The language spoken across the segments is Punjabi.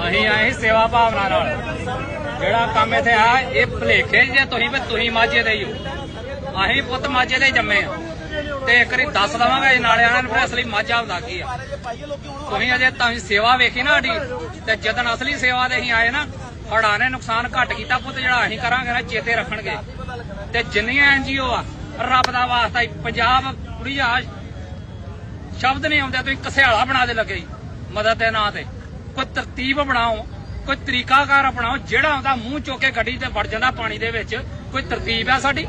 ਅਸੀਂ ਆਏ ਸੇਵਾ ਭਾਵਨਾ ਨਾਲ। ਜਿਹੜਾ ਕੰਮ ਇੱਥੇ ਆ, ਇਹ ਭਲੇਖੇ ਜੇ ਤੁਸੀਂ ਵੀ ਤੁਸੀਂ ਮਾਝੇ ਦੇ ਹੀ ਹੋ। ਅਸੀਂ ਪੁੱਤ ਮਾਝੇ ਦੇ ਜੰਮੇ ਆ। ਤੇ ਇੱਕ ਵਾਰੀ ਦੱਸ ਦਵਾਂਗਾ ਇਹ ਨਾਲੇ ਆਣਾ ਫਿਰ ਅਸਲੀ ਮਾਝਾ ਹੁੰਦਾ ਕੀ ਆ। ਤੁਸੀਂ ਅਜੇ ਤੁਸੀਂ ਸੇਵਾ ਵੇਖੀ ਨਾ ਸਾਡੀ, ਤੇ ਜਦੋਂ ਅਸਲੀ ਸੇਵਾ ਦੇ ਅਸੀਂ ਆਏ ਨਾ ਹੜਾਂ ਨੇ ਨੁਕਸਾਨ ਘੱਟ ਕੀਤਾ ਪੁੱਤ ਜਿਹੜਾ ਅਸੀਂ ਕਰਾਂਗੇ ਨਾ, ਚੇਤੇ ਰੱਖਣਗੇ। ਤੇ ਜਿੰਨੀਆਂ ਐਨਜੀਓ ਆ, ਰੱਬ ਦਾ ਵਾਸਤਾ ਹੀ ਪੰਜਾਬ ਕੁੜੀ ਆ ਸ਼ਬਦ ਨਹੀਂ ਆਉਂਦੇ, ਤੁਸੀਂ ਕਸਿਆਲਾ ਬਣਾ ਦੇ ਲੱਗੇ ਮਦਦ ਦੇ ਨਾਂ ਤੇ। ਕੋਈ ਤਰਤੀਬ ਬਣਾਓ, ਕੋਈ ਤਰੀਕਾਕਾਰ ਅਪਣਾਓ ਜਿਹੜਾ ਆਉਂਦਾ ਮੂੰਹ ਚੁੱਕ ਕੇ ਗੱਡੀ ਤੇ ਵੜ ਜਾਂਦਾ ਪਾਣੀ ਦੇ ਵਿੱਚ, ਕੋਈ ਤਰਤੀਬ ਆ ਸਾਡੀ?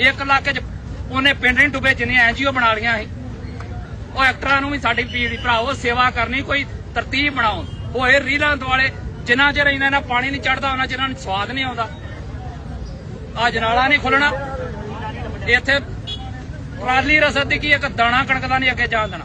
ਇੱਕ ਇਲਾਕੇ 'ਚ ਉਹਨੇ ਪਿੰਡ ਨਹੀਂ ਡੁੱਬੇ ਜਿੰਨੀਆਂ ਐਨਜੀਓ ਬਣਾ ਲੀਆਂ ਸੀ। ਉਹ ਐਕਟਰਾਂ ਨੂੰ ਵੀ ਸਾਡੀ ਪੀੜੀ ਭਰਾਓ ਸੇਵਾ ਕਰਨੀ, ਕੋਈ ਤਰਤੀਬ ਬਣਾਓ। ਹੋਏ ਰੀਲਾਂ ਦੁਆਲੇ, ਜਿੰਨਾ ਚਿਰ ਇਹਨਾਂ ਨਾਲ ਪਾਣੀ ਨਹੀਂ ਚੜਦਾ, ਉਹਨਾਂ ਚਿਰ ਇਹਨਾਂ ਨੂੰ ਸਵਾਦ ਨਹੀਂ ਆਉਂਦਾ। ਆ ਜਨਾਲਾ ਨਹੀਂ ਖੁੱਲਣਾ। ਇੱਥੇ ਟਰਾਲੀ ਰਸਦ ਦੀ ਕੀ ਇੱਕ ਦਾਣਾ ਕਣਕ ਦਾ ਨਹੀਂ ਅੱਗੇ ਜਾਣ ਦੇਣਾ।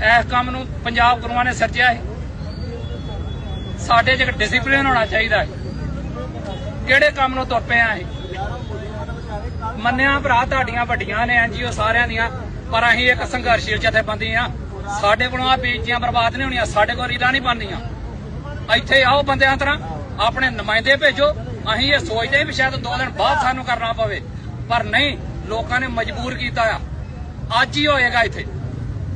ਇਸ ਕੰਮ ਨੂੰ ਪੰਜਾਬ ਗੁਰੂਆਂ ਨੇ ਸਿਰਜਿਆ ਹੈ। ਸਾਡੇ 'ਚ ਇੱਕ ਡਿਸਪਲਿਨ ਹੋਣਾ ਚਾਹੀਦਾ ਹੈ। ਕਿਹੜੇ ਕੰਮ ਨੂੰ ਤੁਰ ਪਿਆ ਆ ਮੰਨਿਆ ਭਰਾ ਤੁਹਾਡੀਆਂ ਵੱਡੀਆਂ ਨੇ ਐਨਜੀਓ ਸਾਰਿਆਂ ਦੀਆਂ, ਪਰ ਅਸੀਂ ਇੱਕ ਸੰਘਰਸ਼ੀਲ ਜਥੇਬੰਦੀ ਆ ਸਾਡੇ ਕੋਲੋਂ ਆ ਬੇਇੱਜ਼ਤੀਆਂ ਬਰਬਾਦ ਨਹੀਂ ਹੋਣੀਆਂ, ਸਾਡੇ ਕੋਲ ਰੀਲਾਂ ਨਹੀਂ ਬਣਨੀਆਂ। ਇੱਥੇ ਆਓ ਬੰਦਿਆਂ ਤਰ੍ਹਾਂ, ਆਪਣੇ ਨੁਮਾਇੰਦੇ ਭੇਜੋ। ਅਸੀਂ ਇਹ ਸੋਚਦੇ ਵੀ ਸ਼ਾਇਦ ਦੋ ਦਿਨ ਬਾਅਦ ਸਾਨੂੰ ਕਰਨਾ ਪਵੇ। ਪਰ ਨਹੀਂ, ਲੋਕਾਂ ਨੇ ਮਜਬੂਰ ਕੀਤਾ ਆ। ਅੱਜ ਹੀ ਹੋਏਗਾ ਇੱਥੇ।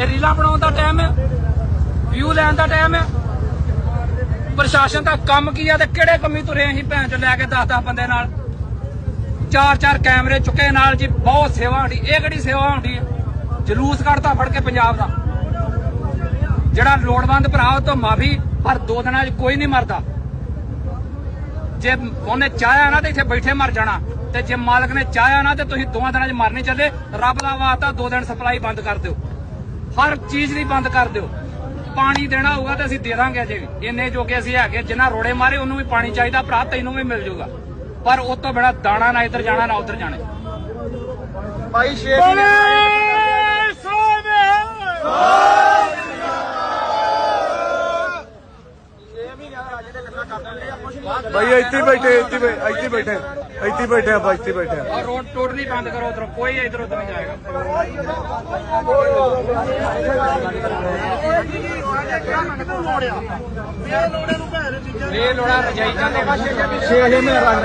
ਇਹ ਰੀਲਾ ਬਣਾਉਣ ਦਾ ਟਾਈਮ ਹੈ ਵਿਊ ਲੈਣ ਦਾ ਟਾਈਮ ਹੈ। ਪ੍ਰਸ਼ਾਸਨ ਦਾ ਕੰਮ ਕੀ ਆ ਤੇ ਕਿਹੜੇ ਕੰਮੀ ਤੁਰੇ ਅਸੀਂ ਭੈਣ ਚ ਲੈ ਕੇ 10-10 ਬੰਦੇ ਨਾਲ? ਚਾਰ ਚਾਰ ਕੈਮਰੇ ਚੁੱਕੇ ਨਾਲ ਜੀ, ਬਹੁਤ ਸੇਵਾ ਹੁੰਦੀ, ਇਹ ਕਿਹੜੀ ਸੇਵਾ ਹੁੰਦੀ ਹੈ? ਜਲੂਸ ਕੱਢਤਾ ਫੜ ਕੇ ਪੰਜਾਬ ਦਾ। ਜਿਹੜਾ ਲੋੜਵੰਦ ਭਰਾ ਉਹ ਤੋਂ ਮਾਫੀ, ਪਰ ਦੋ ਦਿਨਾਂ 'ਚ ਕੋਈ ਨਹੀਂ ਮਰਦਾ। ਜੇ ਉਹਨੇ ਚਾਹਿਆ ਨਾ ਤੇ ਇੱਥੇ ਬੈਠੇ ਮਰ ਜਾਣਾ। ਤੇ ਜੇ ਮਾਲਕ ਨੇ ਚਾਹਿਆ ਨਾ ਤੇ ਤੁਸੀਂ ਦੋਵਾਂ ਦਿਨਾਂ 'ਚ ਮਰ ਚੱਲੇ, ਰੱਬ ਦਾ ਵਾਸਤਾ ਦੋ ਦਿਨ ਸਪਲਾਈ ਬੰਦ ਕਰ ਦਿਓ। ਹਰ ਚੀਜ਼ ਦੀ ਬੰਦ ਕਰ ਦਿਓ। ਪਾਣੀ ਦੇਣਾ ਹੋਊਗਾ ਤੇ ਅਸੀਂ ਦੇ ਦਾਂਗੇ ਅਜੇ ਵੀ। ਇੰਨੇ ਜੋਗੇ ਅਸੀਂ ਹੈਗੇ ਜਿੰਨਾ ਰੋੜੇ ਮਾਰੇ ਉਹਨੂੰ ਵੀ ਪਾਣੀ ਚਾਹੀਦਾ ਭਰਾ ਤੈਨੂੰ ਵੀ ਮਿਲ ਜਾਊਗਾ। ਪਰ ਉਸ ਤੋਂ ਬਿਨਾ ਦਾਣਾ ਨਾ ਇੱਧਰ ਜਾਣਾ ਨਾ ਉੱਧਰ ਜਾਣਾ। ਭਾਈ ਸ਼ੇਰ ਭਾਈ ਇੱਥੇ ਬੈਠੇ ਇੱਥੇ ਹੀ ਬੈ- ਇੱਥੇ ਬੈਠੇ। ਇੱਥੇ ਹੀ ਬੈਠੇ ਆਪਾਂ ਇੱਥੇ ਹੀ ਬੈਠੇ ਔਰ ਰੋਡ ਟੋਟਲੀ ਬੰਦ ਕਰੋ ਉਧਰੋਂ ਕੋਈ ਇਧਰ ਉਧਰ ਨਹੀਂ ਜਾਏਗਾ। ਇਹ ਲੋੜਾ ਰਜਾਈ ਜਾਂਦੇ ਛੇ ਮਹੀਨੇ ਰੰਗ